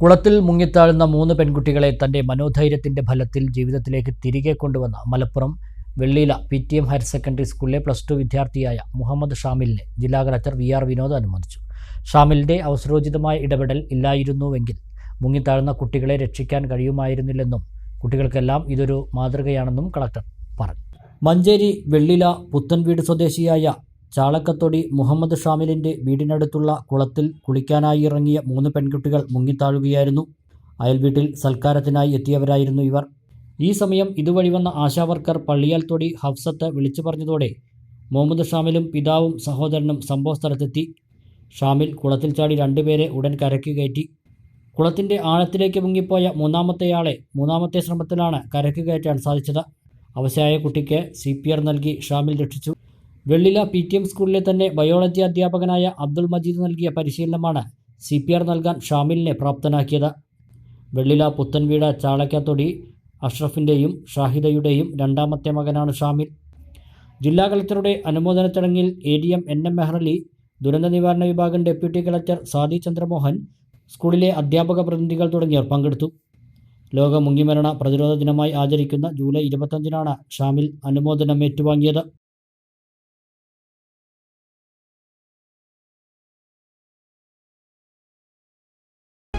കുളത്തിൽ മുങ്ങിത്താഴുന്ന മൂന്ന് പെൺകുട്ടികളെ തന്റെ മനോധൈര്യത്തിന്റെ ഫലത്തിൽ ജീവിതത്തിലേക്ക് തിരികെ കൊണ്ടുവന്ന Malappuram Velliyila P T M higher secondary സ്കൂളിലെ പ്ലസ് ടു വിദ്യാർത്ഥിയായ മുഹമ്മദ് ഷാമിലിനെ ജില്ലാ കളക്ടർ വി ആർ വിനോദ് അനുമോദിച്ചു. ഷാമിലിന്റെ അവസരോചിതമായ ഇടപെടൽ ഇല്ലായിരുന്നുവെങ്കിൽ മുങ്ങിത്താഴുന്ന കുട്ടികളെ രക്ഷിക്കാൻ കഴിയുമായിരുന്നില്ലെന്നും കുട്ടികൾക്കെല്ലാം ഇതൊരു മാതൃകയാണെന്നും കളക്ടർ പറഞ്ഞു. മഞ്ചേരി വെള്ളില പുത്തൻവീട് സ്വദേശിയായ ചാളക്കത്തൊടി മുഹമ്മദ് ഷാമിലിന്റെ വീടിനടുത്തുള്ള കുളത്തിൽ കുളിക്കാനായി ഇറങ്ങിയ മൂന്ന് പെൺകുട്ടികൾ മുങ്ങിത്താഴുകയായിരുന്നു. അയൽവീട്ടിൽ സൽക്കാരത്തിനായി എത്തിയവരായിരുന്നു ഇവർ. ഈ സമയം ഇതുവഴി വന്ന ആശാവർക്കർ പള്ളിയാൽ തൊടി ഹഫ്സത്ത് വിളിച്ചു പറഞ്ഞതോടെ മുഹമ്മദ് ഷാമിലും പിതാവും സഹോദരനും സംഭവസ്ഥലത്തെത്തി. ഷാമിൽ കുളത്തിൽ ചാടി രണ്ടുപേരെ ഉടൻ കരയ്ക്ക് കയറ്റി. കുളത്തിന്റെ ആഴത്തിലേക്ക് മുങ്ങിപ്പോയ മൂന്നാമത്തെയാളെ മൂന്നാമത്തെ ശ്രമത്തിലാണ് കരയ്ക്ക് കയറ്റാൻ സാധിച്ചത്. അവശയായ കുട്ടിക്ക് സി പി ആർ നൽകി ഷാമിൽ രക്ഷിച്ചു. വെള്ളില പി ടി എം സ്കൂളിലെ തന്നെ ബയോളജി അധ്യാപകനായ അബ്ദുൾ മജീദ് നൽകിയ പരിശീലനമാണ് സി പി ആർ നൽകാൻ ഷാമിലിനെ പ്രാപ്തനാക്കിയത്. വെള്ളില പുത്തൻവീട ചാളക്കത്തൊടി അഷ്റഫിന്റെയും ഷാഹിദയുടെയും രണ്ടാമത്തെ മകനാണ് ഷാമിൽ. ജില്ലാ കളക്ടറുടെ അനുമോദന ചടങ്ങിൽ A D M N M Mehrali ദുരന്ത നിവാരണ വിഭാഗം ഡെപ്യൂട്ടി കളക്ടർ സാദി ചന്ദ്രമോഹൻ സ്കൂളിലെ അധ്യാപക പ്രതിനിധികൾ തുടങ്ങിയവർ പങ്കെടുത്തു. ലോക മുങ്ങിമരണ പ്രതിരോധ ദിനമായി ആചരിക്കുന്ന ജൂലൈ ഇരുപത്തഞ്ചിനാണ് ഷാമിൽ അനുമോദനം ഏറ്റുവാങ്ങിയത്.